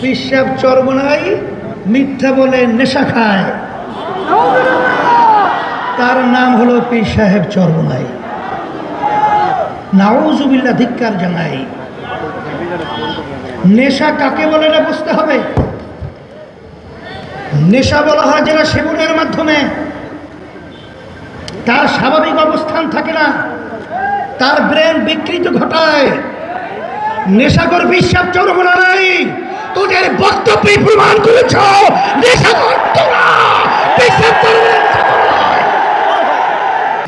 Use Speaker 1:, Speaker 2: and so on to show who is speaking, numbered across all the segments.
Speaker 1: পিসাব চর্বনাই মিথ্যা বলে নেশা খায়। তার নাম হলো পীর সাহেব চর্বনাই নাউজুবিল্লা ধিক্কার জানাই। নেশা কাকে বলে না বুঝতে হবে। নেশা বলা হয় যেটা সেবনের মাধ্যমে। তার স্বাভাবিক অবস্থান থাকে না। তার ব্রেন বিকৃত ঘটায়। নেশাকর বিশ্বাস চরমনা নাই তোদের বক্তব্যে প্রমাণ করেছ।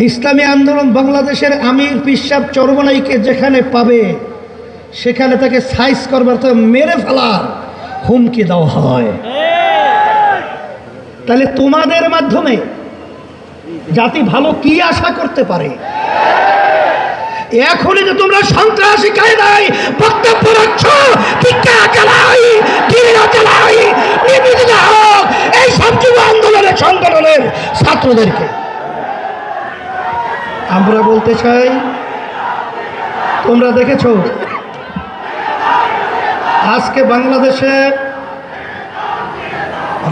Speaker 1: ইসলামী আন্দোলন বাংলাদেশের আমির পিসাব চরমনাইকে যেখানে পাবে, সেখানে তাকে সাইজ করবার তো মেরে ফেলার হুমকি দেওয়া হয়। তাহলে তোমাদের মাধ্যমে জাতি ভালো কি আশা করতে পারে? এখনই যে তোমরা সন্ত্রাসী কায়দায় বক্তব্য রাখছ, টিকা চালাই গিরিরা চালাই নির্বিঘ্ন হোক, এই সব আন্দোলনের সংগঠনের ছাত্রদেরকে। আমরা বলতে চাই, তোমরা দেখেছ, আজকে বাংলাদেশে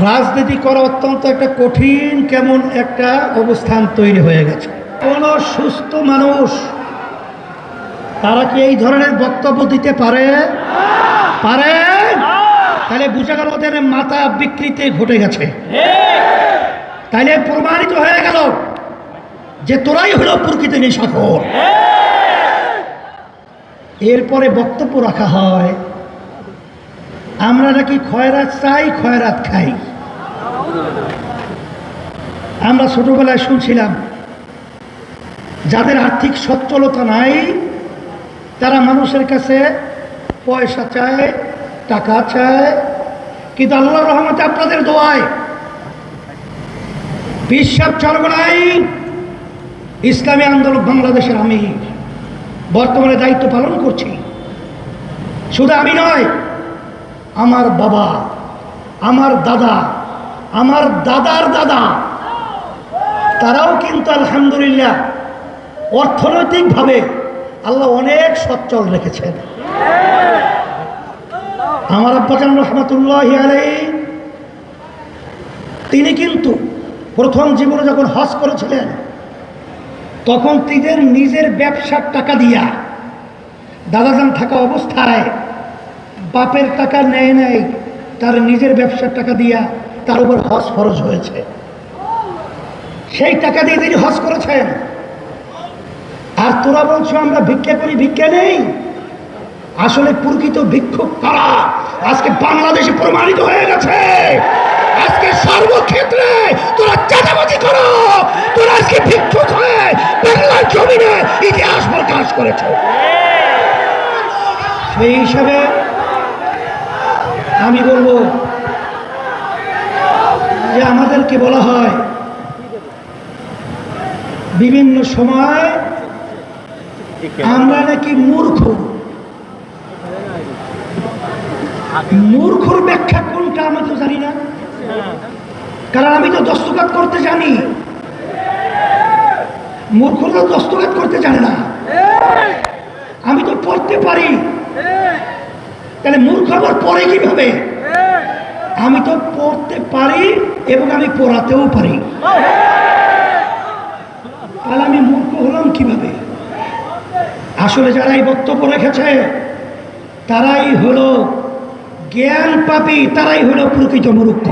Speaker 1: রাজনীতি করা অত্যন্ত একটা কঠিন, কেমন একটা অবস্থান তৈরি হয়ে গেছে। কোনো সুস্থ মানুষ তারা কি এই ধরনের বক্তব্য দিতে পারে? পারে? তাহলে বুঝা গেল ওদের মাথা বিকৃতি ঘটে গেছে। তাহলে প্রমাণিত হয়ে গেল যে তোরাই হলো প্রকৃত নিশাখর। এরপরে বক্তব্য রাখা হয়, আমরা নাকি খয়রাত চাই, খয়রাত খাই। আমরা ছোটবেলায় শুনছিলাম, যাদের আর্থিক সচ্ছলতা নাই তারা মানুষের কাছে পয়সা চায়, টাকা চায়, কিন্তু আল্লাহ রহমতে আপনাদের দোয়ায় বিশ্বাস চরগনাই ইসলামী আন্দোলন বাংলাদেশের আমি বর্তমানে দায়িত্ব পালন করছি। শুধু আমি নয়, আমার বাবা, আমার দাদা, আমার দাদার দাদা, তারাও কিন্তু আলহামদুলিল্লাহ অর্থনৈতিকভাবে আল্লাহ অনেক সচ্ছল রেখেছেন। আমার আব্বাজান রহমতুল্লাহ আলাই তিনি কিন্তু প্রথম জীবনে যখন হজ করেছিলেন, তখন তিনের নিজের ব্যবসার টাকা দিয়া দাদাজান থাকা অবস্থায় বাপের টাকা নেয় নেয় তার নিজের ব্যবসার টাকা দিয়া তার উপর হজ ফরজ হয়েছে। সেই টাকা দিয়ে তিনি হজ করেছেন। আর তোরা বলছো আমরা ভিক্ষা করি, ভিক্ষা নেই? আসলে প্রকৃত ভিক্ষুক কারা আজকে বাংলাদেশে প্রমাণিত হয়ে গেছে। আজকে সর্বক্ষেত্রে তোরা চাঁদাবাজি করো। তোরা আজকে ভিক্ষুক হয়ে বাংলার জমিনে ইতিহাস প্রকাশ করেছ। সেই হিসাবে আমি বলব যে আমাদেরকে বলা হয়, বিভিন্ন সময় আমরা নাকি মূর্খ। মূর্খর ব্যাখ্যা কোনটা আমি তো জানি না। কারণ আমি তো দস্তখত করতে জানি। মূর্খরা দস্তখত করতে জানে না। আমি তো পড়তে পারি। তাহলে মূর্খ আবার পড়ে কীভাবে? আমি তো পড়তে পারি এবং আমি পড়াতেও পারি। তাহলে আমি মূর্খ হলাম কীভাবে? আসলে যারা এই বক্তব্য রেখেছে তারাই হলো জ্ঞান পাপি তারাই হলো প্রকৃত মূর্খ।